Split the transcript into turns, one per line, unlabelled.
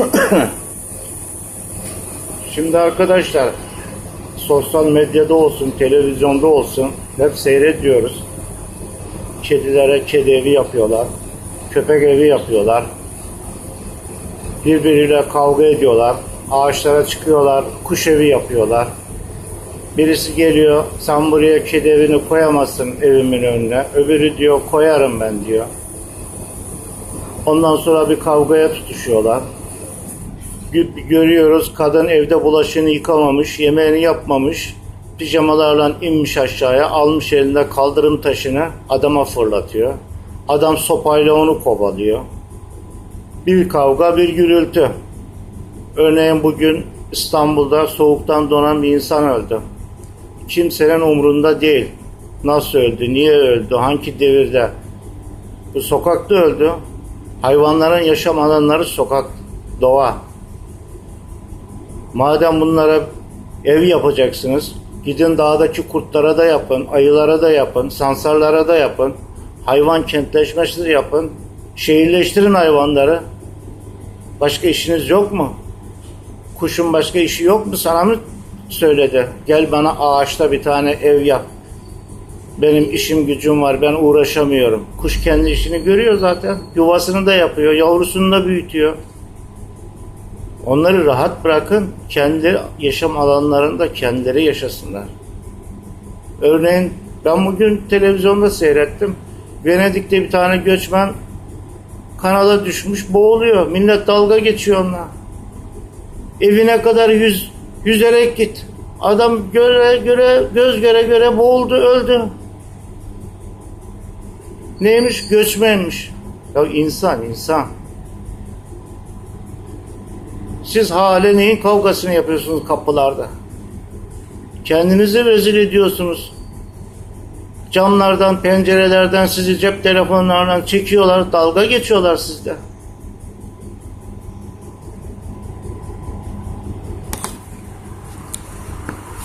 Şimdi arkadaşlar sosyal medyada olsun, televizyonda olsun hep seyrediyoruz. Kedilere kedi evi yapıyorlar. Köpek evi yapıyorlar. Birbiriyle kavga ediyorlar. Ağaçlara çıkıyorlar. Kuş evi yapıyorlar. Birisi geliyor, sen buraya kedi evini koyamazsın evimin önüne. Öbürü diyor, koyarım ben diyor. Ondan sonra bir kavgaya tutuşuyorlar. Gö- Görüyoruz kadın evde bulaşığını yıkamamış, yemeğini yapmamış. Pijamalarla inmiş aşağıya, almış elinde kaldırım taşını adama fırlatıyor. Adam sopayla onu kovalıyor. Bir kavga, bir gürültü. Örneğin bugün İstanbul'da soğuktan donan bir insan öldü. Kimsenin umrunda değil. Nasıl öldü, niye öldü, hangi devirde. Bu sokakta öldü. Hayvanların yaşam alanları sokak, doğa. Madem bunlara ev yapacaksınız, gidin dağdaki kurtlara da yapın, ayılara da yapın, sansarlara da yapın. Hayvan kentleşmesi yapın. Şehirleştirin hayvanları. Başka işiniz yok mu? Kuşun başka işi yok mu? Sana mı söyledi? Gel bana ağaçta bir tane ev yap. Benim işim gücüm var ben uğraşamıyorum. Kuş kendi işini görüyor zaten. Yuvasını da yapıyor, yavrusunu da büyütüyor. Onları rahat bırakın. Kendi yaşam alanlarında kendileri yaşasınlar. Örneğin ben bugün televizyonda seyrettim. Venedik'te bir tane göçmen kanala düşmüş boğuluyor. Millet dalga geçiyor onunla. Evine kadar yüz, yüzerek git. Adam göre göre göz göre göre boğuldu öldü. Neymiş? Göçmenmiş. Ya insan insan. Siz hale neyin kavgasını yapıyorsunuz kapılarda? Kendinizi rezil ediyorsunuz. Camlardan, pencerelerden sizi cep telefonlarından çekiyorlar, dalga geçiyorlar sizde.